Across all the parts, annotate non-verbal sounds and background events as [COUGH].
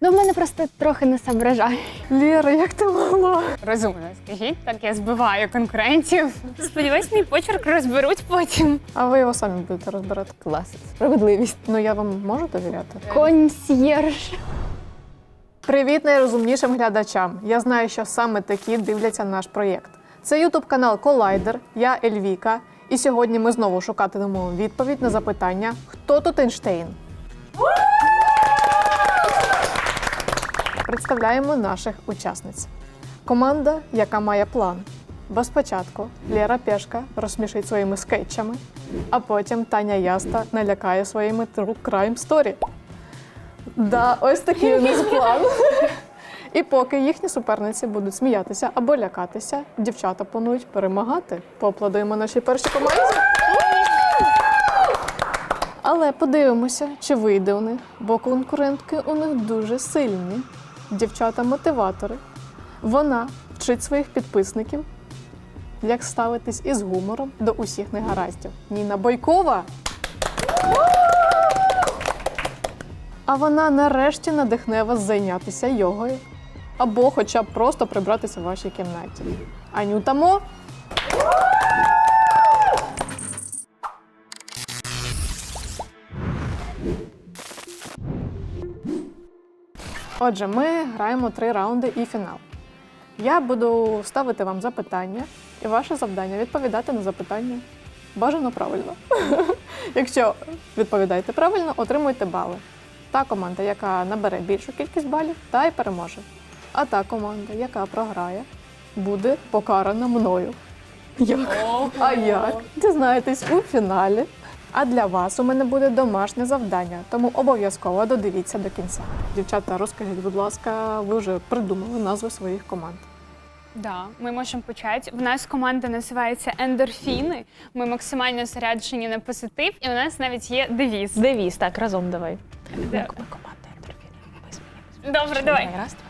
Ну, в мене просто трохи не соображає. Лєра, як ти могла? Розумно, скажіть, так я збиваю конкурентів. Сподіваюсь, мій почерк розберуть потім. А ви його самі будете розбирати. Клас. Справедливість. Ну я вам можу довіряти? Консьєрж. Привіт найрозумнішим глядачам. Я знаю, що саме такі дивляться наш проєкт. Це ютуб канал Колайдер. Я Ельвіка. І сьогодні ми знову шукатимемо відповідь на запитання: хто тут Ейнштейн? Представляємо наших учасниць. Команда, яка має план. Бо спочатку Лєра Пешка розсмішить своїми скетчами, а потім Таня Яста налякає своїми True Crime Story. Да, ось такий у нас план. І поки їхні суперниці будуть сміятися або лякатися, дівчата планують перемагати. Поаплодуємо нашій першій команді. Але подивимося, чи вийде у них, бо конкурентки у них дуже сильні. Дівчата-мотиватори. Вона вчить своїх підписників, як ставитись із гумором до усіх негараздів. Ніна Бойкова. А вона нарешті надихне вас зайнятися йогою або хоча б просто прибратися в вашій кімнаті. Анюта Мо. Отже, ми граємо три раунди і фінал. Я буду ставити вам запитання, і ваше завдання відповідати на запитання бажано правильно. [LAUGHS] Якщо відповідаєте правильно, отримуєте бали. Та команда, яка набере більшу кількість балів, та й переможе. А та команда, яка програє, буде покарана мною. Як? А як? Дізнаєтесь у фіналі. А для вас у мене буде домашнє завдання, тому обов'язково додивіться до кінця. Дівчата, розкажіть, будь ласка, ви вже придумали назви своїх команд. Да, ми можемо почати. В нас команда називається Ендорфіни. Ми максимально заряджені на позитив, і у нас навіть є девіз. Девіз, так, разом давай. Да. Команда ендорфіни. Добре, давай. Раз, два.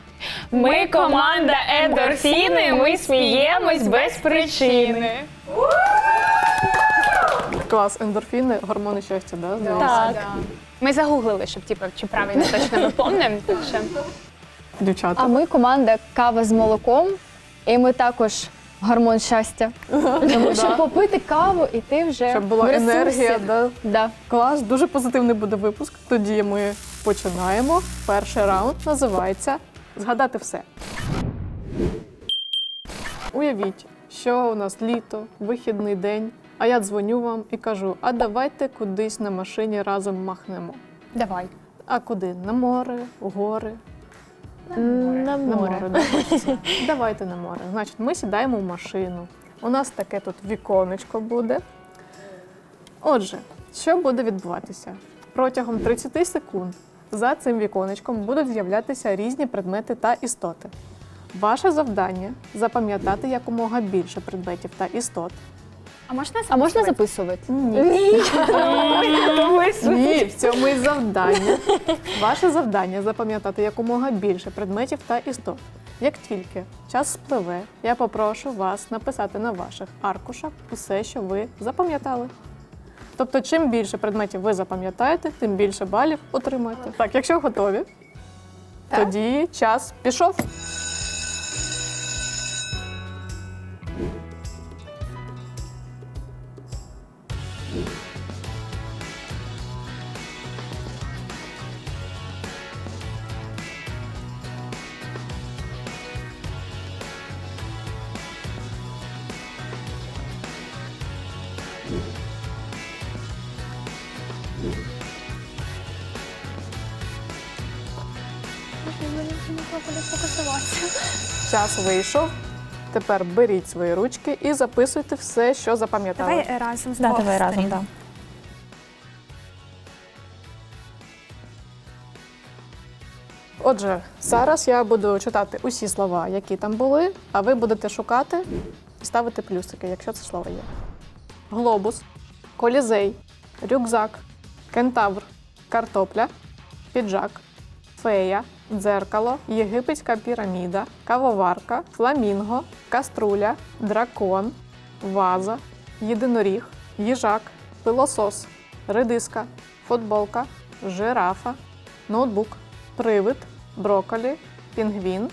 Ми команда Ендорфіни. Ми сміємось без причини. Клас, ендорфіни, гормони щастя, да? Так. Ми загуглили, щоб типу, чи правильно точно ми помнимо. Так що Дівчата. А ми команда кава з молоком, і ми також гормон щастя. Тому що попити каву, і ти вже Щоб була в ресурсі. енергія, да? Да. Клас, дуже позитивний буде випуск. Тоді ми починаємо. Перший раунд називається Згадати все. Уявіть, що у нас літо, вихідний день, а я дзвоню вам і кажу: а давайте кудись на машині разом махнемо. давай. А куди? На море, у гори. На На море. море, да. Давайте на море. Значить, ми сідаємо в машину. У нас таке тут віконечко буде. Отже, що буде відбуватися? Протягом 30 секунд за цим віконечком будуть з'являтися різні предмети та істоти. Ваше завдання запам'ятати якомога більше предметів та істот. А можна А можна записувати? записувати? Ні. Ні, [LAUGHS] в цьому і завдання. Ваше завдання запам'ятати якомога більше предметів та істот. Як тільки час спливе, я попрошу вас написати на ваших аркушах усе, що ви запам'ятали. Тобто, чим більше предметів ви запам'ятаєте, тим більше балів отримаєте. Так, якщо готові, тоді час пішов. Час вийшов. Тепер беріть свої ручки і записуйте все, що запам'ятали. Давай разом з Да, двох давай разом, сторін. да. Отже, зараз я буду читати усі слова, які там були, а ви будете шукати і ставити плюсики, якщо це слово є. Глобус, колізей, рюкзак, кентавр, картопля, піджак, фея, дзеркало, єгипетська піраміда, кавоварка, фламінго, каструля, дракон, ваза, єдиноріг, їжак, пилосос, редиска, футболка, жирафа, ноутбук, привид, броколі, пінгвін,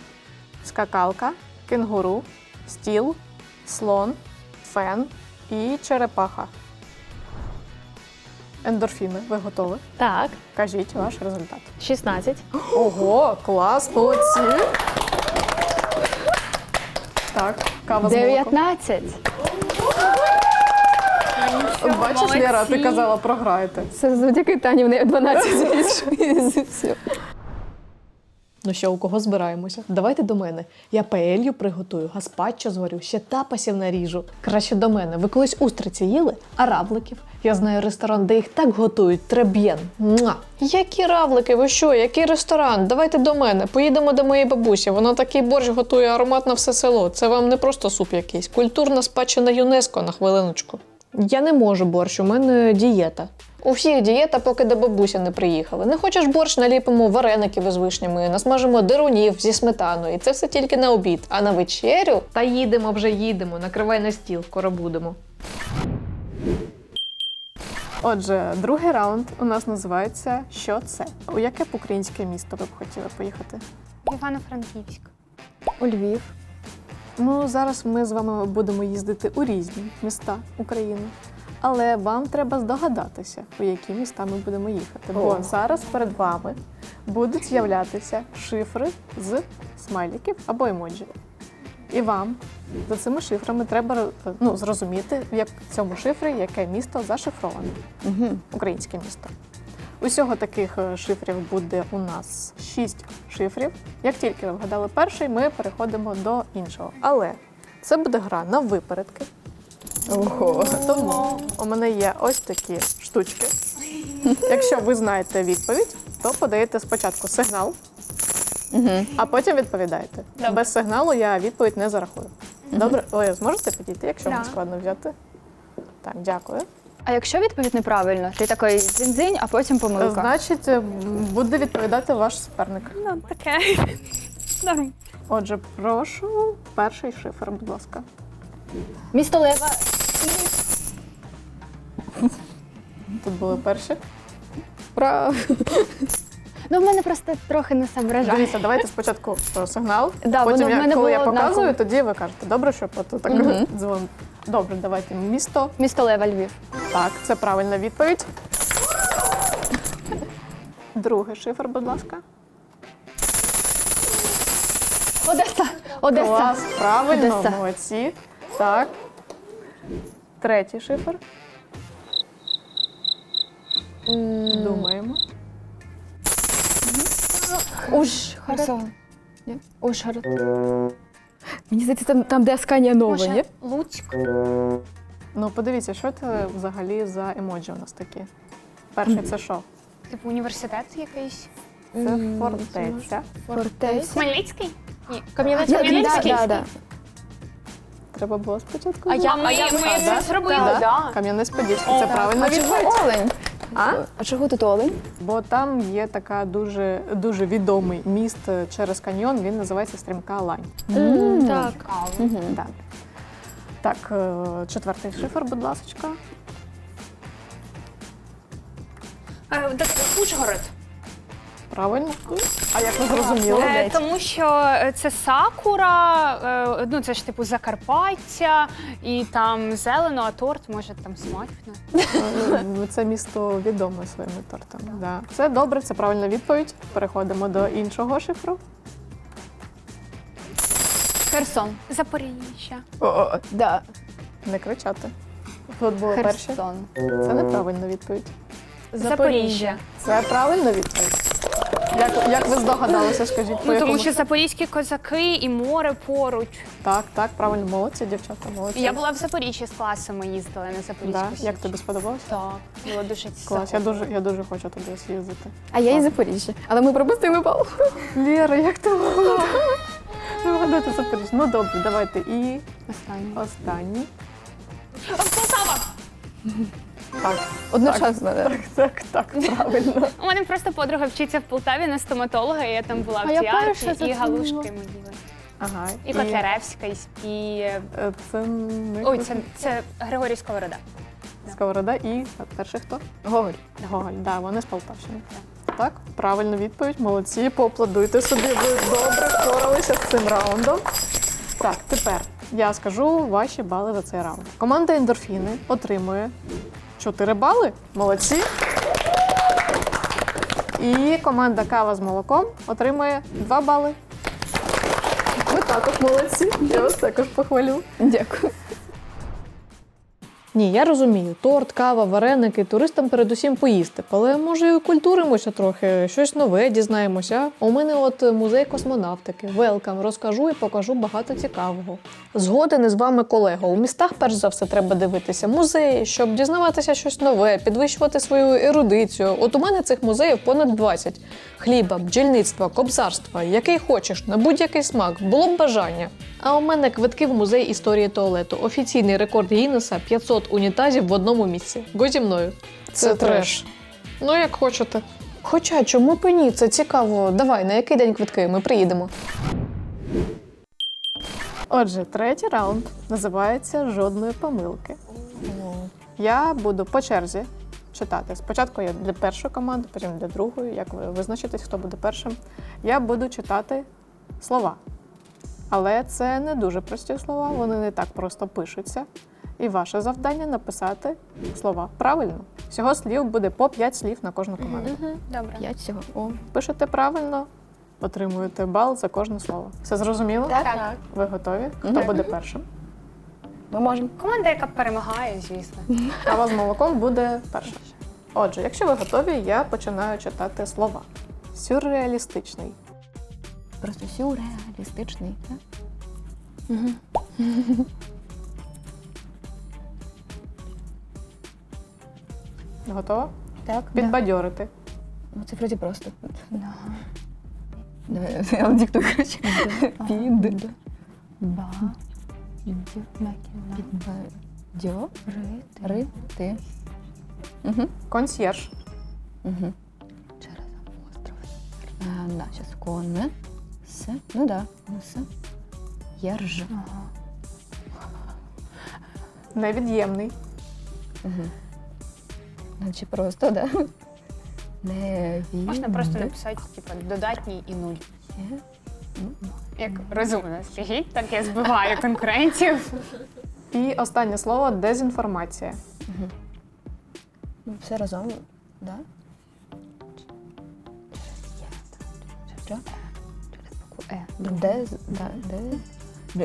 скакалка, кенгуру, стіл, слон, фен і черепаха. Ендорфіни, ви готові? Так, Кажіть ваш результат. 16. Ого, клас, молодці! Так, кава з молоком. 19. Бачиш. Лера, ти казала, програєте. Це завдяки Тані в неї 12 [LAUGHS] Все. Ну що, у кого збираємося? Давайте до мене. Я паелью приготую, гаспачо зварю, ще тапасів наріжу. Краще до мене. Ви колись устриці їли? А равликів? Я знаю ресторан, де їх так готують. Треб'єн. Муа! Які равлики? Ви що? Який ресторан? Давайте до мене. Поїдемо до моєї бабусі. Вона такий борщ готує аромат на все село. Це вам не просто суп якийсь. Культурна спадщина ЮНЕСКО на хвилиночку. Я не можу борщ, у мене дієта. У всіх дієта, поки до бабусі не приїхали. Не хочеш борщ, наліпимо вареників із вишнями, насмажимо дирунів зі сметаною. І це все тільки на обід. А на вечерю та їдемо вже їдемо. Накривай на стіл, скоро будемо. Отже, другий раунд у нас називається Що це? У яке б українське місто ви б хотіли поїхати? Івано-Франківськ. У Львів. Ну, зараз ми з вами будемо їздити у різні міста України. Але вам треба здогадатися, у які міста ми будемо їхати. Бо зараз перед вами будуть з'являтися шифри з смайліків або емоджі. І вам за цими шифрами треба е, ну, зрозуміти, в як в цьому шифрі яке місто зашифроване. Угу. Українське місто. Усього таких е, шифрів буде у нас шість шифрів. Як тільки ви вгадали перший, ми переходимо до іншого. Але це буде гра на випередки. Ого. Тому у мене є ось такі штучки. Якщо ви знаєте відповідь, то подаєте спочатку сигнал, Угу. а потім відповідаєте. Добре. Без сигналу я відповідь не зарахую. Добре, ви зможете підійти, якщо вам складно взяти? Так, дякую. А якщо відповідь неправильно, ти такий дзинь-дзинь, а потім помилка. Значить, е, буде відповідати ваш суперник. Ну, таке. Норм. Отже, прошу перший шифр, будь ласка. Місто Лева. Тут були перші. Прав. Ну, в мене просто трохи не соображає. Дивіться, давайте спочатку е, сигнал. Да, потім, в я, мене коли я було показую, однаково. тоді ви кажете, добре, що тут так Мгм. дзвон. Добре, давайте місто. Місто Лева, Львів. Так, це правильна відповідь. Другий шифр, будь ласка. Одеса. Одеса. Клас, правильно, Одеса. молодці. Так. Третій шифр. Думаємо. Ужгород. Ні? Ужгород. Мені здається, там, там де Асканія нова, Може, ні? Луцьк. Ну, подивіться, що це взагалі за емоджі у нас такі. Перший це що? Типу університет якийсь. Це фортеця. Фортеця. Хмельницький? Ні. Кам'янецький. Кам'янецький? Да, да, Треба було спочатку. А я, ми, я ми це зробили, Да? да. Кам'янець-Подільський. Це О, правильна відповідь. олень? А? А чого тут олень? Бо там є така дуже дуже відомий міст через каньйон. Він називається Стрімка Лань. Так. Цікаво. Так. Так, е, четвертий шифр, будь ласка. Е, так, Ужгород. Правильно. А як ви зрозуміли? Е, тому що е, це сакура, е, ну це ж типу Закарпаття, і там зелено, а торт може там смачно. Е, Це місто відоме своїми тортами. Да. Це добре, це правильна відповідь. Переходимо до іншого шифру. Херсон. Запоріжжя. О, да. Не кричати. Тут були перші. Херсон. Це неправильна відповідь. Запоріжжя. Це правильна відповідь. Як, як ви здогадалися, скажіть? по Ну тому якому що запорізькі козаки і море поруч. Так, так, правильно, молодці, дівчата, молодці. Я була в Запоріжжі з класом, ми їздили на Запорізьку. да? Як тобі сподобалось? Так, було дуже Клас, я дуже, я дуже хочу туди з'їздити. А я із Запоріжжя. Але ми пропустили бал. Лєра, як ти могла? Вгадати Запоріжжя. Ну добре, давайте. І Останній. останній. Полтава! Так, Одночасно, да. так, так, правильно. [LAUGHS] У мене просто подруга вчиться в Полтаві на стоматолога, і я там була А в я перша театрі, і зацінила. галушки ми їли. Ага. І Котляревська, і, і... е, Це не Ой, це, це Григорій Сковорода. Сковорода і а перший хто? Гоголь. Гоголь, да, вони з Полтавщини. Так? Правильна відповідь, молодці, поаплодуйте собі. Ви добре впоралися з цим раундом. Так, тепер я скажу ваші бали за цей раунд. Команда ендорфіни отримує 4 бали. Молодці. І команда кава з молоком отримує 2 бали. Ви також молодці. Я вас також похвалю. Дякую. Ні, я розумію, торт, кава, вареники, туристам передусім поїсти. Але може культуримося трохи, щось нове дізнаємося. У мене от музей космонавтики. Велкам, розкажу і покажу багато цікавого. Згоден із вами, колего. У містах перш за все треба дивитися музеї, щоб дізнаватися щось нове, підвищувати свою ерудицію. От у мене цих музеїв понад 20. Хліба, бджільництва, кобзарства, який хочеш, на будь-який смак, було б бажання. А у мене квитки в музей історії туалету. Офіційний рекорд Гіннеса 500 унітазів в одному місці. Го зі мною. Це треш. Ну, як хочете. Хоча чому б і ні? Це цікаво. Давай, на який день квитки? Ми приїдемо. Отже, третій раунд називається Жодної помилки. Я буду по черзі читати. Спочатку я для першої команди, потім для другої. Як ви визначитесь, хто буде першим? Я буду читати слова. Але це не дуже прості слова, вони не так просто пишуться. І ваше завдання написати слова правильно. Всього слів буде по 5 слів на кожну команду. Добре. П'ять всього. О. Пишете правильно, отримуєте бал за кожне слово. Все зрозуміло? Так. Ви готові? Хто буде першим? Ми можемо. Команда, яка перемагає, звісно. Кава з молоком буде перша. Отже, якщо ви готові, я починаю читати слова. Сюрреалістичний, Просто сюрреалістичний. так? [LAUGHS] готова? Так. Підбадьорити, Ну, це вроді просто. Давай, [LAUGHS] я вам диктую, коротше. Під. Ба. Дьо. Ри. Угу. консьєрж, Угу. Через остров. А, да, сейчас конне. С. Ну да. ну, С. Єрж. Ага. невід'ємний, Угу. Значить просто, да? Не від. Можна просто написати, типу, додатній і нуль. Як розумно, скажіть, так я збиваю конкурентів. і останнє слово дезінформація. Ну, Все разом, да? Що? Через букву Е. Дез, да, дез.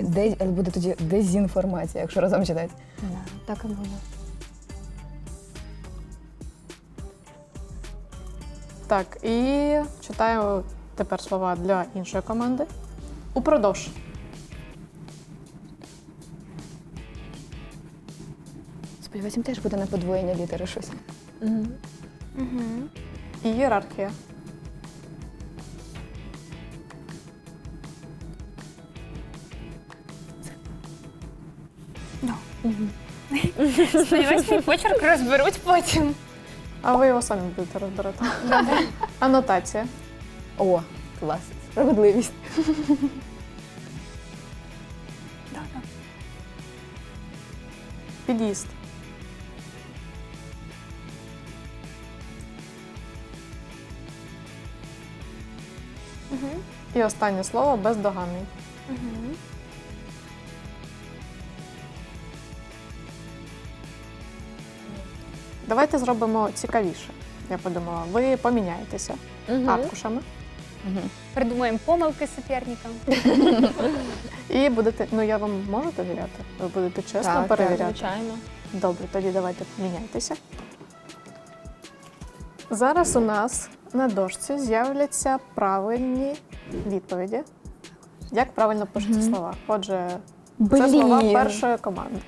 Дез, буде тоді дезінформація, якщо разом читати. Так і буде. Так, і читаю тепер слова для іншої команди. Упродовж. Сподіваюся, теж буде на подвоєння літери щось. І ієрархія. [LAUGHS] Сподіваюсь, мій почерк розберуть потім. А ви його самі будете розбирати. [LAUGHS] Анотація. О, клас. Справедливість. [LAUGHS] Під'їзд. І останнє слово бездоганний. Давайте зробимо цікавіше. Я подумала, ви поміняєтеся аркушами Придумаємо помилки суперникам. [LAUGHS] і будете. Ну я вам можу довіряти? Ви будете чесно перевіряти. звичайно. Добре, тоді давайте поміняйтеся. Зараз у нас на дошці з'являться правильні відповіді. Як правильно пишуться слова? Отже, це слова першої команди.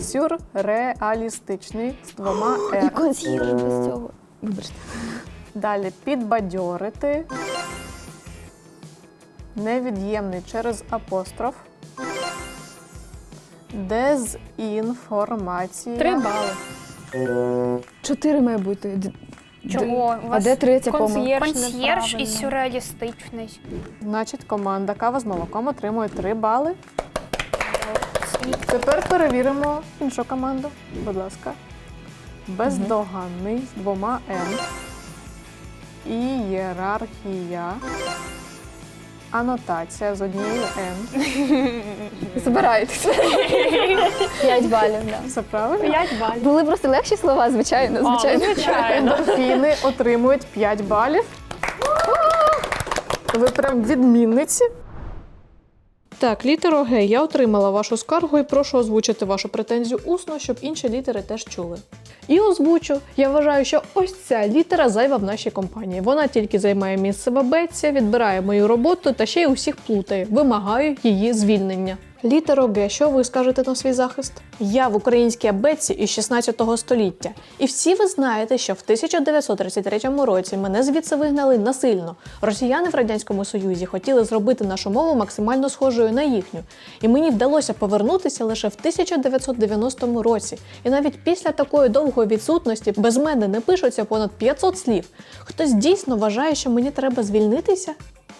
Сюрреалістичний з двома І «р». консьєрж без цього. Вибачте. Далі підбадьорити. Невід'ємний через апостроф. Дезінформація. Три бали. Чотири має бути. Чого? У А вас де третя помилка? Консьєрж консьєрж і сюрреалістичний. Значить, команда кава з молоком отримує 3 бали. Тепер перевіримо іншу команду. Будь ласка. Бездоганний з двома М. ієрархія, анотація з однією Н. [LAUGHS] Збирайтеся. П'ять балів, да. Все правильно? 5 балів. Були просто легші слова, звичайно, звичайно. звичайно. Ендорфіни отримують 5 балів. Ви прям відмінниці. Так, літеро Г. Я отримала вашу скаргу і прошу озвучити вашу претензію усно, щоб інші літери теж чули. І озвучу. Я вважаю, що ось ця літера зайва в нашій компанії. Вона тільки займає місце в абетці, відбирає мою роботу та ще й усіх плутає. Вимагаю її звільнення. Літеро Г. Що ви скажете на свій захист? Я в українській абетці із 16 століття. І всі ви знаєте, що в 1933 році мене звідси вигнали насильно. Росіяни в радянському союзі хотіли зробити нашу мову максимально схожою на їхню. І мені вдалося повернутися лише в 1990 році. І навіть після такої довгої відсутності без мене не пишуться понад 500 слів. Хтось дійсно вважає, що мені треба звільнитися?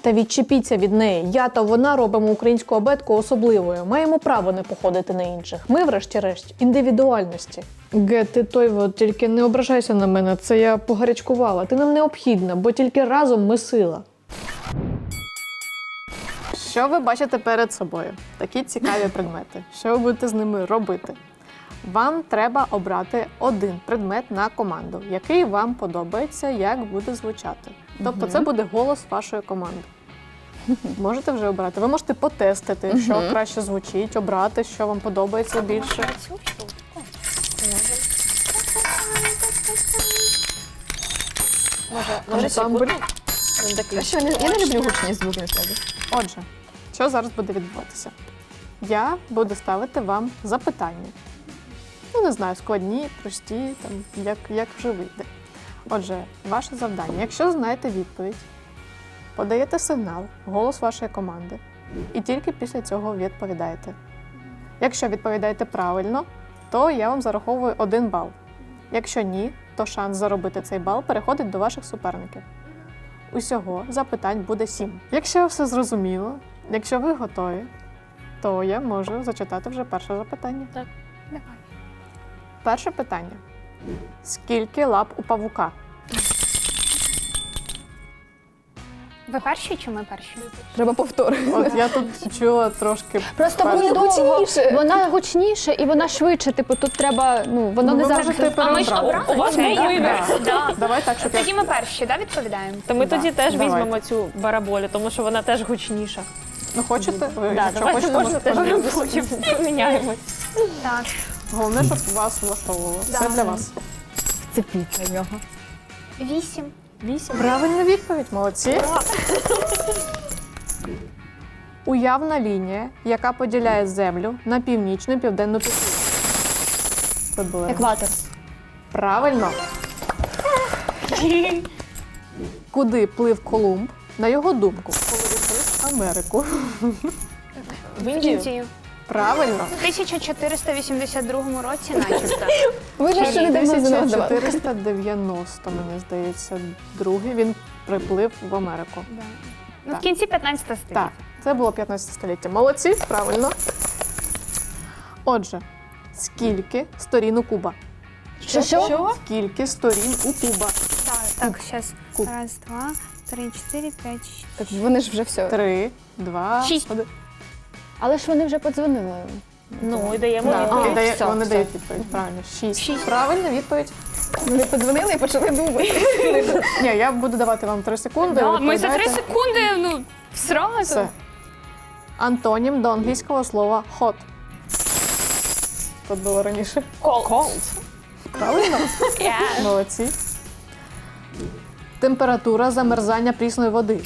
Та відчепіться від неї. Я та вона робимо українську абетку особливою. Маємо право не походити на інших. Ми, врешті-решт, індивідуальності. Ге, ти той, от, тільки не ображайся на мене, це я погарячкувала. Ти нам необхідна, бо тільки разом ми сила. Що ви бачите перед собою? Такі цікаві предмети. Що ви будете з ними робити? Вам треба обрати один предмет на команду, який вам подобається, як буде звучати. Тобто, це буде голос вашої команди. Можете вже обрати. Ви можете потестити, що краще звучить, обрати, що вам подобається більше. Може, Може, тамбурі? А що, не- я не люблю гучні звуки, насправді. Отже, що зараз буде відбуватися? Я буду ставити вам запитання. Ну, не знаю, складні, прості, там, як, як вже вийде. Отже, ваше завдання. Якщо знаєте відповідь, подаєте сигнал, голос вашої команди, і тільки після цього відповідаєте. Якщо відповідаєте правильно, то я вам зараховую один бал. Якщо ні, то шанс заробити цей бал переходить до ваших суперників. Усього запитань буде сім. Якщо все зрозуміло, якщо ви готові, то я можу зачитати вже перше запитання. Так. Давай. Перше питання: скільки лап у павука? Ви перші чи ми перші? Треба повторити. От я тут чула трошки. Просто Перше. воно гучніше. Вона гучніше і вона швидше. Типу, тут треба, ну воно Ну, не ви завжди. можете А ми ж переобрати. обрали? У вас був вибір. да. Давай так, щоб я Тоді ми перші, да, відповідаємо? То ми Да, тоді теж давайте. візьмемо цю бараболю, тому що вона теж гучніша. ну хочете? Ви, Да, якщо давайте хочете, можна можете теж [LAUGHS] поміняємось. Так. Головне, щоб вас влаштовувало. Все для вас. Цепіться в нього. Вісім. Вісім. Правильна відповідь, молодці. Уявна лінія, яка поділяє землю на північну і південну північну. Екватор. Правильно. Куди плив Колумб? На його думку, коли відкрив Америку. В В Індію. Правильно. В 1482 році, начебто. [LAUGHS] Ви ж ще не давно здавали. 1490, мені здається, другий він приплив в Америку. Да. Ну, Так. в кінці 15 століття. Так, це було 15 століття. Молодці, правильно. Отже, скільки сторін у куба? Що що? Скільки сторін у куба? Так, так, зараз. Куб. Раз, два, три, чотири, п'ять, шість. Так вони ж вже все. Три, два, Шість. один. Але ж вони вже подзвонили. Ну, і даємо Да, відповідь. вони, дає- все, вони все. дають відповідь. Правильно, шість. Правильна відповідь. Вони подзвонили і почали думати. Ні, я буду давати вам три секунди. Да, ми за три відповідаєте. секунди, ну, сразу. Все. Антонім до англійського слова hot. Тут було раніше. Cold. Правильно? Yeah. Молодці. Температура замерзання прісної води.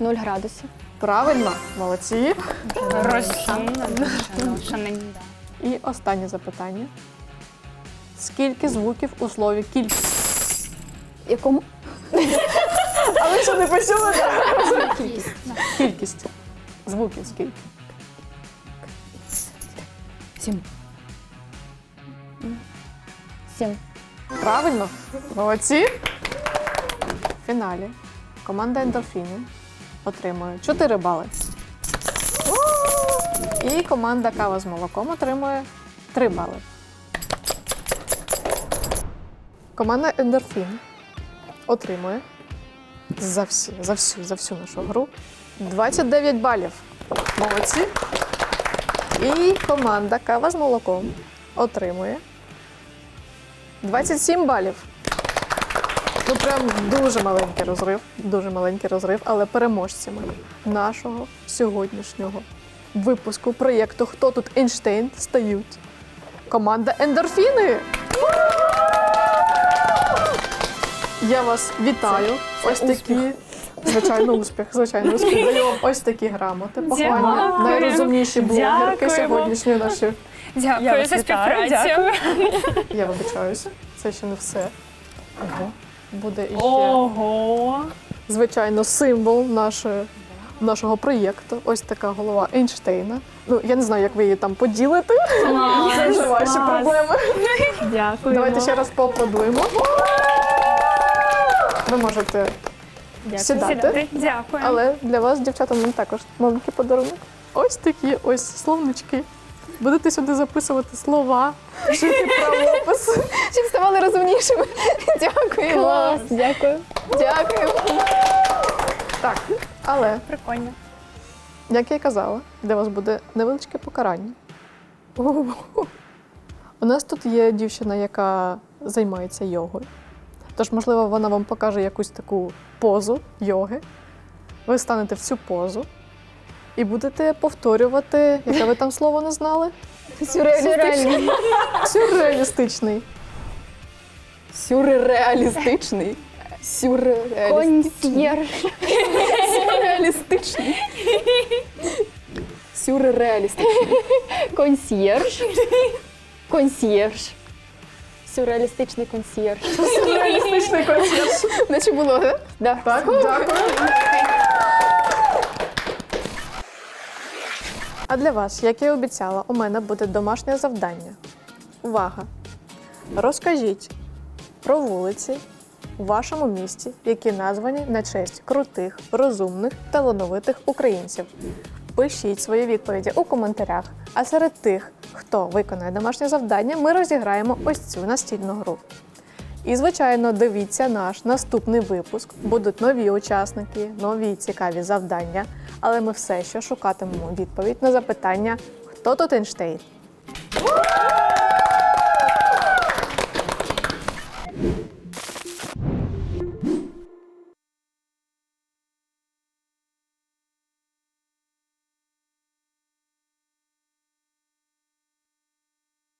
0 градусів. Правильно, молодці. Розумно. І останнє запитання. Скільки звуків у слові кількість? Якому? А ви що не почули? Кількість. Кількість. Звуків скільки? Сім. Сім. Правильно? Молодці. В фіналі команда ендорфіни отримує 4 бали. І команда кава з молоком отримує 3 бали. Команда ендорфін отримує за всі, за всю, за всю нашу гру 29 балів. Молодці. І команда Кава з молоком отримує 27 балів. Ну, прям дуже маленький розрив, дуже маленький розрив, але переможцями нашого сьогоднішнього випуску проєкту Хто тут Ейнштейн стають команда Ендорфіни. Я вас вітаю. Ось такі. Звичайно, успіх, звичайно, успіх. Даю вам ось такі грамоти. Похвальні. Найрозумніші блогерки сьогоднішньої наші. Дякую Я за співпрацю. Я вибачаюся. Це ще не все. Буде іще, Ого. звичайно, символ нашої, нашого проєкту. Ось така голова Ейнштейна. Ну, я не знаю, як ви її там поділите. Це вже ваші проблеми. Дякую. Давайте ще раз поаплодуємо. Ви можете сідати. Сідати. Дякую. Але для вас, дівчата, нам також маленький подарунок. Ось такі ось словнички. Будете сюди записувати слова, вчити правопис. Щоб ставали розумнішими. Дякую. Клас, дякую. Дякую. Так, але, Прикольно. як я й казала, для вас буде невеличке покарання. У нас тут є дівчина, яка займається йогою. Тож, можливо, вона вам покаже якусь таку позу йоги. Ви станете в цю позу і будете повторювати, яке ви там слово не знали? Сюрреалістичний. Сюрреалістичний. Сюрреалістичний. Сюрреалістичний. Консьєрж. Сюрреалістичний. Сюрреалістичний. Консьєрж. Консьєрж. Сюрреалістичний консьєрж. Сюрреалістичний концерт. Наче було? Да. Так, дякую. А для вас, як я і обіцяла, у мене буде домашнє завдання. Увага! Розкажіть про вулиці у вашому місті, які названі на честь крутих, розумних, талановитих українців. Пишіть свої відповіді у коментарях. А серед тих, хто виконає домашнє завдання, ми розіграємо ось цю настільну гру. І, звичайно, дивіться наш наступний випуск. Будуть нові учасники, нові цікаві завдання але ми все ще шукатимемо відповідь на запитання, хто тут Ейнштейн.